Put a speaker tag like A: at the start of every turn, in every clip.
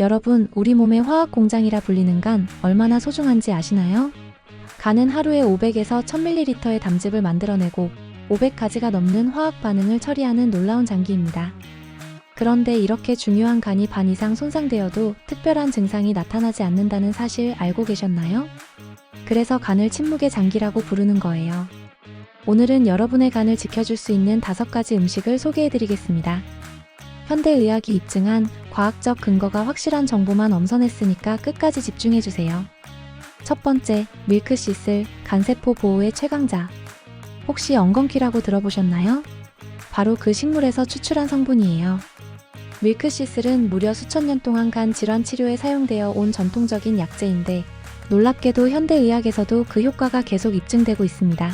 A: 여러분, 우리 몸의 화학 공장이라 불리는 간 얼마나 소중한지 아시나요? 간은 하루에 500에서 1000ml의 담즙을 만들어내고 500가지가 넘는 화학 반응을 처리하는 놀라운 장기입니다. 그런데 이렇게 중요한 간이 반 이상 손상되어도 특별한 증상이 나타나지 않는다는 사실 알고 계셨나요? 그래서 간을 침묵의 장기라고 부르는 거예요. 오늘은 여러분의 간을 지켜줄 수 있는 다섯 가지 음식을 소개해 드리겠습니다. 현대의학이 입증한 과학적 근거가 확실한 정보만 엄선했으니까 끝까지 집중해 주세요. 첫 번째, 밀크시슬, 간세포 보호의 최강자. 혹시 엉겅퀴라고 들어보셨나요? 바로 그 식물에서 추출한 성분이에요. 밀크시슬은 무려 수천 년 동안 간 질환 치료에 사용되어 온 전통적인 약재인데 놀랍게도 현대의학에서도 그 효과가 계속 입증되고 있습니다.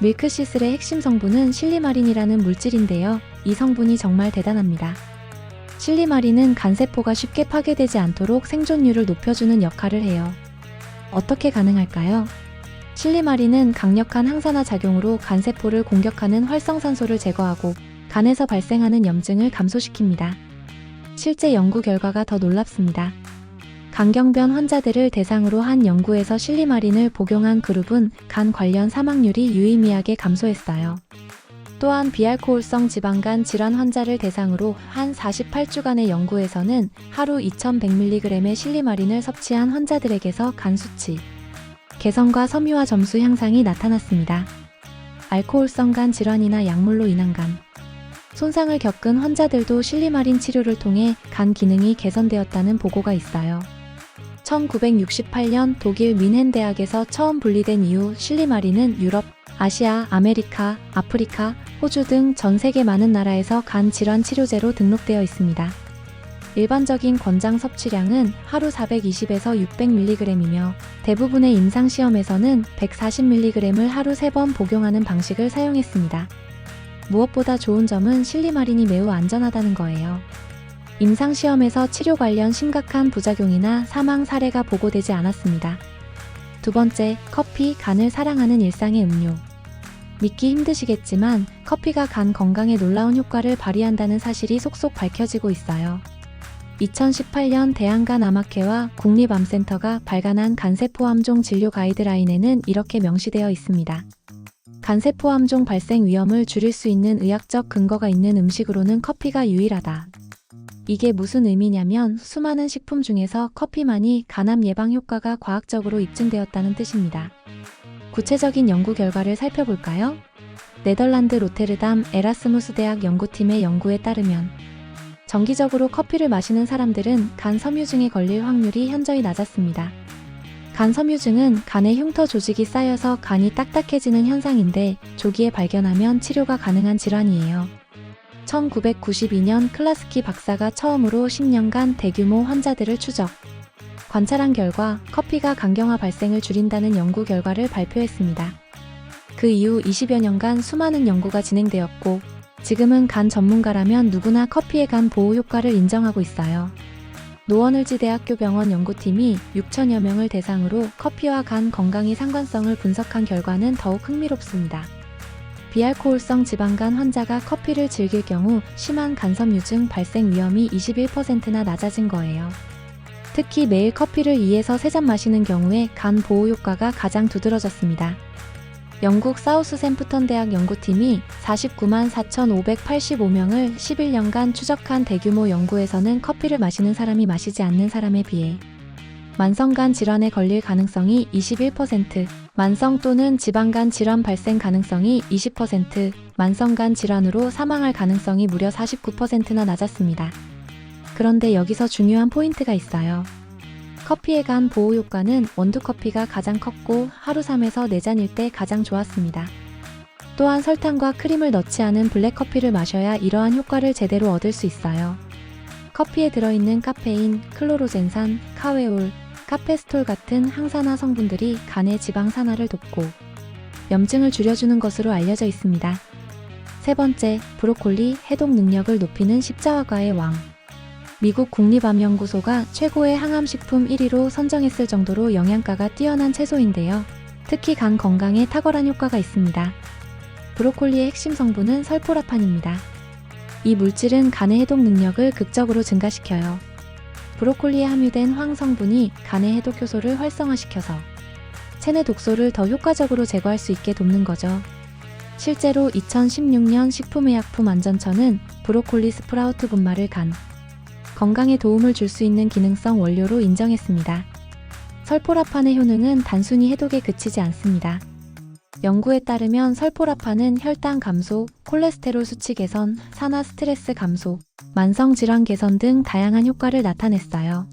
A: 밀크시슬의 핵심 성분은 실리마린이라는 물질인데요. 이 성분이 정말 대단합니다. 실리마린은 간세포가 쉽게 파괴되지 않도록 생존율을 높여주는 역할을 해요. 어떻게 가능할까요? 실리마린은 강력한 항산화 작용으로 간세포를 공격하는 활성산소를 제거하고 간에서 발생하는 염증을 감소시킵니다. 실제 연구 결과가 더 놀랍습니다. 강경변 환자들을 대상으로 한 연구에서 실리마린을 복용한 그룹은 간 관련 사망률이 유의미하게 감소했어요. 또한 비알코올성 지방간 질환 환자를 대상으로 한 48주간의 연구에서는 하루 2100mg의 실리마린을 섭취한 환자들에게서 간 수치, 개선과 섬유화 점수 향상이 나타났습니다. 알코올성 간 질환이나 약물로 인한 간, 손상을 겪은 환자들도 실리마린 치료를 통해 간 기능이 개선되었다는 보고가 있어요. 1968년 독일 민헨 대학에서 처음 분리된 이후 실리마린은 유럽, 아시아, 아메리카, 아프리카, 호주 등 전 세계 많은 나라에서 간 질환 치료제로 등록되어 있습니다. 일반적인 권장 섭취량은 하루 420에서 600mg이며 대부분의 임상시험에서는 140mg을 하루 3번 복용하는 방식을 사용했습니다. 무엇보다 좋은 점은 실리마린이 매우 안전하다는 거예요. 임상시험에서 치료 관련 심각한 부작용이나 사망 사례가 보고되지 않았습니다. 두 번째, 커피, 간을 사랑하는 일상의 음료. 믿기 힘드시겠지만 커피가 간 건강에 놀라운 효과를 발휘한다는 사실이 속속 밝혀지고 있어요. 2018년 대한간 암학회와 국립암센터가 발간한 간세포암종 진료 가이드라인에는 이렇게 명시되어 있습니다. 간세포암종 발생 위험을 줄일 수 있는 의학적 근거가 있는 음식으로는 커피가 유일하다. 이게 무슨 의미냐면 수많은 식품 중에서 커피만이 간암 예방 효과가 과학적으로 입증되었다는 뜻입니다. 구체적인 연구 결과를 살펴볼까요? 네덜란드 로테르담 에라스무스 대학 연구팀의 연구에 따르면 정기적으로 커피를 마시는 사람들은 간 섬유증에 걸릴 확률이 현저히 낮았습니다. 간 섬유증은 간에 흉터 조직이 쌓여서 간이 딱딱해지는 현상인데 조기에 발견하면 치료가 가능한 질환이에요. 1992년 클라스키 박사가 처음으로 10년간 대규모 환자들을 추적, 관찰한 결과 커피가 간경화 발생을 줄인다는 연구 결과를 발표했습니다. 그 이후 20여 년간 수많은 연구가 진행되었고, 지금은 간 전문가라면 누구나 커피의 간 보호 효과를 인정하고 있어요. 노원을지대학교 병원 연구팀이 6천여 명을 대상으로 커피와 간 건강의 상관성을 분석한 결과는 더욱 흥미롭습니다. 비알코올성 지방간 환자가 커피를 즐길 경우 심한 간섬유증 발생 위험이 21%나 낮아진 거예요. 특히 매일 커피를 2에서 3잔 마시는 경우에 간 보호 효과가 가장 두드러졌습니다. 영국 사우스 샘프턴 대학 연구팀이 49만 4,585명을 11년간 추적한 대규모 연구에서는 커피를 마시는 사람이 마시지 않는 사람에 비해 만성간 질환에 걸릴 가능성이 21%, 만성 또는 지방간 질환 발생 가능성이 20%, 만성간 질환으로 사망할 가능성이 무려 49%나 낮았습니다. 그런데 여기서 중요한 포인트가 있어요. 커피의 간 보호 효과는 원두 커피가 가장 컸고 하루 3에서 4잔일 때 가장 좋았습니다. 또한 설탕과 크림을 넣지 않은 블랙 커피를 마셔야 이러한 효과를 제대로 얻을 수 있어요. 커피에 들어있는 카페인, 클로로젠산, 카웨올, 카페스톨 같은 항산화 성분들이 간의 지방 산화를 돕고 염증을 줄여주는 것으로 알려져 있습니다. 세 번째, 브로콜리 해독 능력을 높이는 십자화과의 왕. 미국 국립암연구소가 최고의 항암식품 1위로 선정했을 정도로 영양가가 뛰어난 채소인데요. 특히 간 건강에 탁월한 효과가 있습니다. 브로콜리의 핵심 성분은 설포라판입니다. 이 물질은 간의 해독 능력을 극적으로 증가시켜요. 브로콜리에 함유된 황 성분이 간의 해독 효소를 활성화시켜서 체내 독소를 더 효과적으로 제거할 수 있게 돕는 거죠. 실제로 2016년 식품의약품안전처는 브로콜리 스프라우트 분말을 간 건강에 도움을 줄 수 있는 기능성 원료로 인정했습니다. 설포라판의 효능은 단순히 해독에 그치지 않습니다. 연구에 따르면 설포라판은 혈당 감소, 콜레스테롤 수치 개선, 산화 스트레스 감소, 만성 질환 개선 등 다양한 효과를 나타냈어요.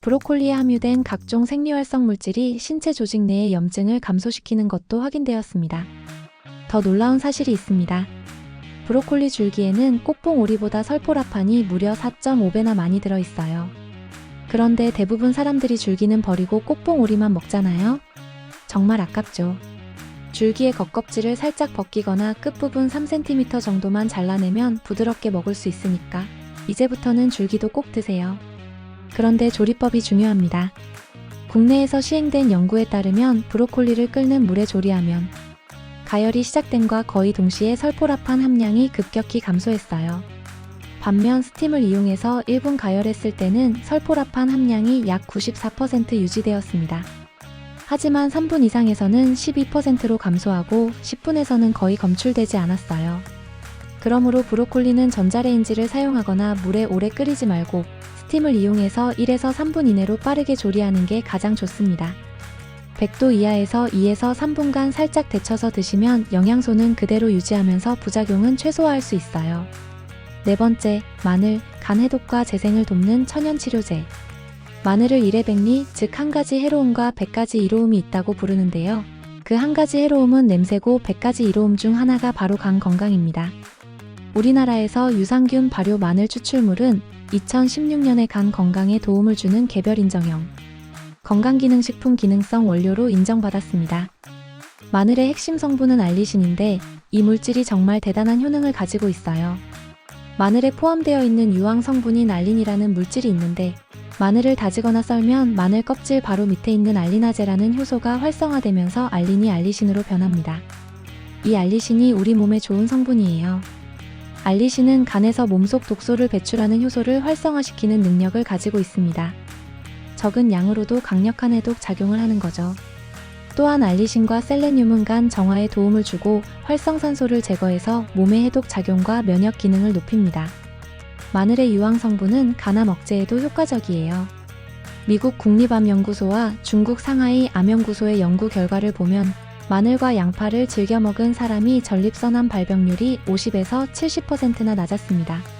A: 브로콜리에 함유된 각종 생리활성 물질이 신체 조직 내의 염증을 감소시키는 것도 확인되었습니다. 더 놀라운 사실이 있습니다. 브로콜리 줄기에는 꽃봉 오리보다 설포라판이 무려 4.5배나 많이 들어있어요. 그런데 대부분 사람들이 줄기는 버리고 꽃봉 오리만 먹잖아요? 정말 아깝죠. 줄기의 겉껍질을 살짝 벗기거나 끝부분 3cm 정도만 잘라내면 부드럽게 먹을 수 있으니까 이제부터는 줄기도 꼭 드세요. 그런데 조리법이 중요합니다. 국내에서 시행된 연구에 따르면 브로콜리를 끓는 물에 조리하면 가열이 시작된과 거의 동시에 설포라판 함량이 급격히 감소했어요. 반면 스팀을 이용해서 1분 가열했을 때는 설포라판 함량이 약 94% 유지되었습니다. 하지만 3분 이상에서는 12%로 감소하고 10분에서는 거의 검출되지 않았어요. 그러므로 브로콜리는 전자레인지를 사용하거나 물에 오래 끓이지 말고 스팀을 이용해서 1에서 3분 이내로 빠르게 조리하는 게 가장 좋습니다. 100도 이하에서 2에서 3분간 살짝 데쳐서 드시면 영양소는 그대로 유지하면서 부작용은 최소화할 수 있어요. 네 번째, 마늘, 간 해독과 재생을 돕는 천연 치료제. 마늘을 일의 백리, 즉 한 가지 해로움과 100가지 이로움이 있다고 부르는데요. 그 한 가지 해로움은 냄새고 100가지 이로움 중 하나가 바로 간 건강입니다. 우리나라에서 유산균 발효 마늘 추출물은 2016년에 간 건강에 도움을 주는 개별 인정형 건강기능식품 기능성 원료로 인정받았습니다. 마늘의 핵심 성분은 알리신인데 이 물질이 정말 대단한 효능을 가지고 있어요. 마늘에 포함되어 있는 유황 성분인 알린이라는 물질이 있는데 마늘을 다지거나 썰면 마늘 껍질 바로 밑에 있는 알리나제라는 효소가 활성화되면서 알린이 알리신으로 변합니다. 이 알리신이 우리 몸에 좋은 성분이에요. 알리신은 간에서 몸속 독소를 배출하는 효소를 활성화시키는 능력을 가지고 있습니다. 적은 양으로도 강력한 해독 작용을 하는 거죠. 또한 알리신과 셀레늄은 간 정화에 도움을 주고 활성산소를 제거해서 몸의 해독 작용과 면역 기능을 높입니다. 마늘의 유황 성분은 간암 억제에도 효과적이에요. 미국 국립암연구소와 중국 상하이 암연구소의 연구 결과를 보면 마늘과 양파를 즐겨 먹은 사람이 전립선암 발병률이 50에서 70%나 낮았습니다.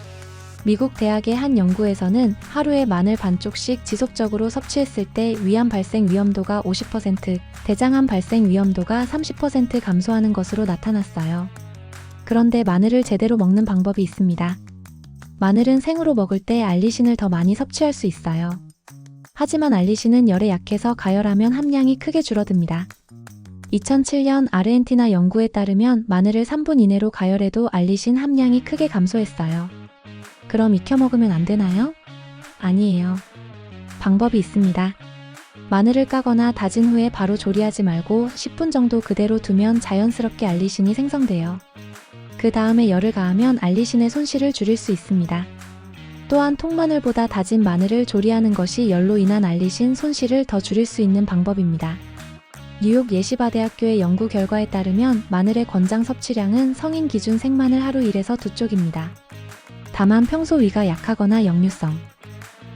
A: 미국 대학의 한 연구에서는 하루에 마늘 반쪽씩 지속적으로 섭취했을 때 위암 발생 위험도가 50%, 대장암 발생 위험도가 30% 감소하는 것으로 나타났어요. 그런데 마늘을 제대로 먹는 방법이 있습니다. 마늘은 생으로 먹을 때 알리신을 더 많이 섭취할 수 있어요. 하지만 알리신은 열에 약해서 가열하면 함량이 크게 줄어듭니다. 2007년 아르헨티나 연구에 따르면 마늘을 3분 이내로 가열해도 알리신 함량이 크게 감소했어요. 그럼 익혀 먹으면 안 되나요? 아니에요. 방법이 있습니다. 마늘을 까거나 다진 후에 바로 조리하지 말고 10분 정도 그대로 두면 자연스럽게 알리신이 생성돼요. 그 다음에 열을 가하면 알리신의 손실을 줄일 수 있습니다. 또한 통마늘보다 다진 마늘을 조리하는 것이 열로 인한 알리신 손실을 더 줄일 수 있는 방법입니다. 뉴욕 예시바 대학교의 연구 결과에 따르면 마늘의 권장 섭취량은 성인 기준 생마늘 하루 1에서 2쪽입니다. 다만 평소 위가 약하거나 역류성,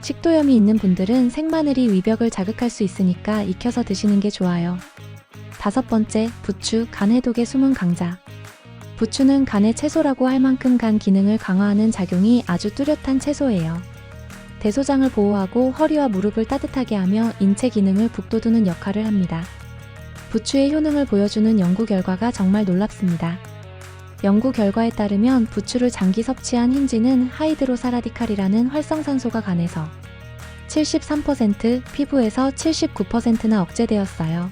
A: 식도염이 있는 분들은 생마늘이 위벽을 자극할 수 있으니까 익혀서 드시는 게 좋아요. 다섯 번째, 부추, 간 해독의 숨은 강자. 부추는 간의 채소라고 할 만큼 간 기능을 강화하는 작용이 아주 뚜렷한 채소예요. 대소장을 보호하고 허리와 무릎을 따뜻하게 하며 인체 기능을 북돋우는 역할을 합니다. 부추의 효능을 보여주는 연구 결과가 정말 놀랍습니다. 연구 결과에 따르면 부추를 장기 섭취한 흰지는 하이드로사라디칼이라는 활성산소가 간에서 73%, 피부에서 79%나 억제되었어요.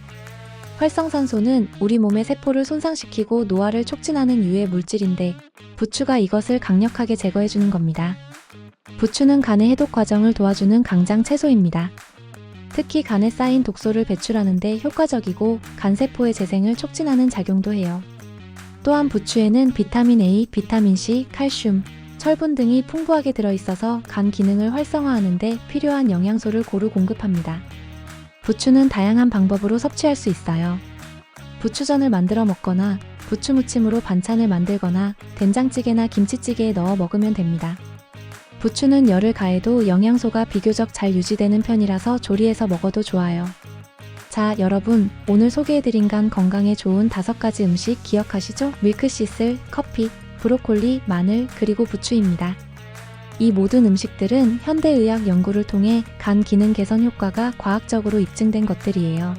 A: 활성산소는 우리 몸의 세포를 손상시키고 노화를 촉진하는 유해 물질인데 부추가 이것을 강력하게 제거해주는 겁니다. 부추는 간의 해독 과정을 도와주는 강장 채소입니다. 특히 간에 쌓인 독소를 배출하는데 효과적이고 간세포의 재생을 촉진하는 작용도 해요. 또한 부추에는 비타민 A, 비타민 C, 칼슘, 철분 등이 풍부하게 들어있어서 간 기능을 활성화하는 데 필요한 영양소를 고루 공급합니다. 부추는 다양한 방법으로 섭취할 수 있어요. 부추전을 만들어 먹거나 부추 무침으로 반찬을 만들거나 된장찌개나 김치찌개에 넣어 먹으면 됩니다. 부추는 열을 가해도 영양소가 비교적 잘 유지되는 편이라서 조리해서 먹어도 좋아요. 자, 여러분, 오늘 소개해드린 간 건강에 좋은 다섯 가지 음식 기억하시죠? 밀크시슬, 커피, 브로콜리, 마늘, 그리고 부추입니다. 이 모든 음식들은 현대의학 연구를 통해 간 기능 개선 효과가 과학적으로 입증된 것들이에요.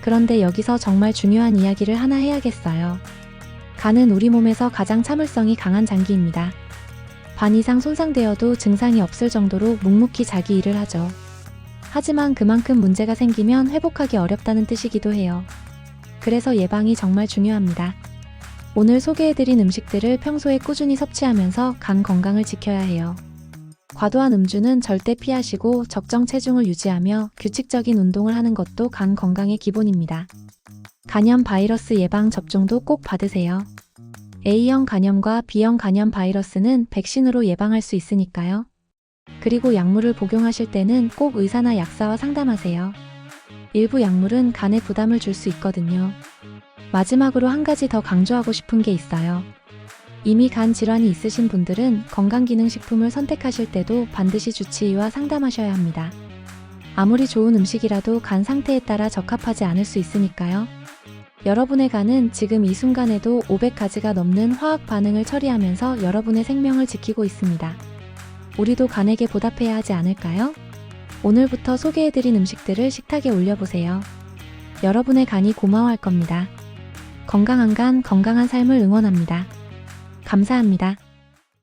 A: 그런데 여기서 정말 중요한 이야기를 하나 해야겠어요. 간은 우리 몸에서 가장 참을성이 강한 장기입니다. 반 이상 손상되어도 증상이 없을 정도로 묵묵히 자기 일을 하죠. 하지만 그만큼 문제가 생기면 회복하기 어렵다는 뜻이기도 해요. 그래서 예방이 정말 중요합니다. 오늘 소개해드린 음식들을 평소에 꾸준히 섭취하면서 간 건강을 지켜야 해요. 과도한 음주는 절대 피하시고 적정 체중을 유지하며 규칙적인 운동을 하는 것도 간 건강의 기본입니다. 간염 바이러스 예방 접종도 꼭 받으세요. A형 간염과 B형 간염 바이러스는 백신으로 예방할 수 있으니까요. 그리고 약물을 복용하실 때는 꼭 의사나 약사와 상담하세요. 일부 약물은 간에 부담을 줄 수 있거든요. 마지막으로 한 가지 더 강조하고 싶은 게 있어요. 이미 간 질환이 있으신 분들은 건강기능식품을 선택하실 때도 반드시 주치의와 상담하셔야 합니다. 아무리 좋은 음식이라도 간 상태에 따라 적합하지 않을 수 있으니까요. 여러분의 간은 지금 이 순간에도 500가지가 넘는 화학 반응을 처리하면서 여러분의 생명을 지키고 있습니다. 우리도 간에게 보답해야 하지 않을까요? 오늘부터 소개해드린 음식들을 식탁에 올려보세요. 여러분의 간이 고마워할 겁니다. 건강한 간, 건강한 삶을 응원합니다. 감사합니다.